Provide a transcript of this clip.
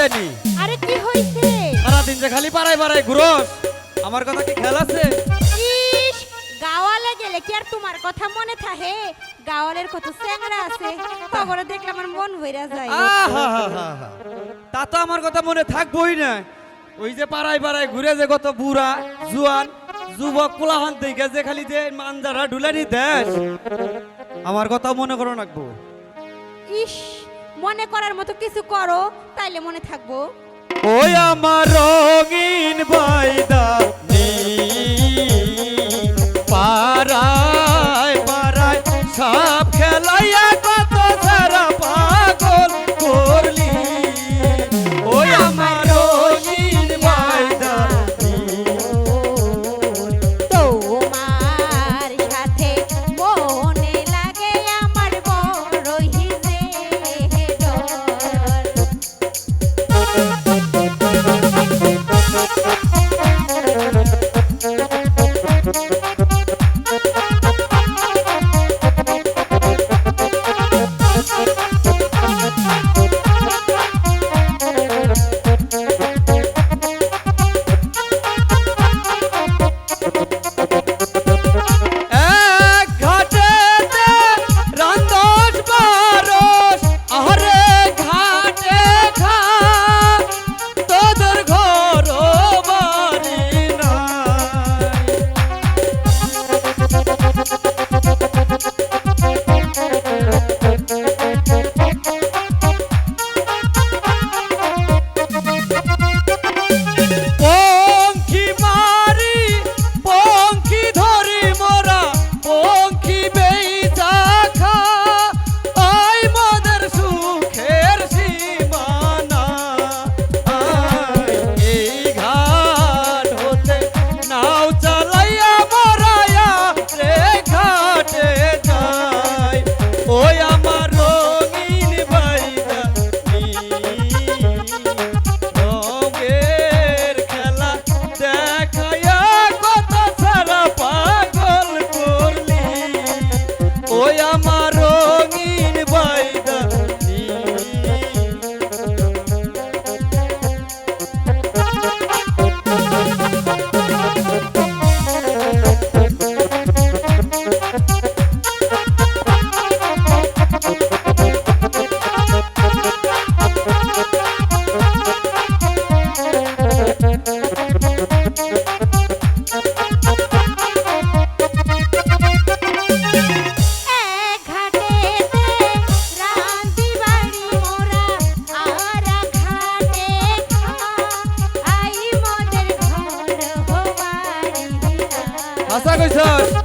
শয়তানি আরে কি হইছে? সারাদিন যে খালি পাড়ায় পাড়ায় ঘুরোস আমার কথা কি খেয়াল আছে? ইস গাওয়ালে গেলে কি আর তোমার কথা মনে থাকে? গাওয়ালের কত চ্যাংরা আছে তবরে দেখলে আমার মন ভইরা যায়। তা তো আমার কথা মনে থাকবোই না। ওই যে পাড়ায় পাড়ায় ঘুরে যে কত বুড়া জুয়ান যুবক কোলাহান থেকে যে খালি যে মানজারা ঢুলানি দেশ। আমার কথা মনে করো রাখব ইস মনে করার মতো কিছু করো তাইলে মনে থাকব। ওই আমার রঙিন কইছস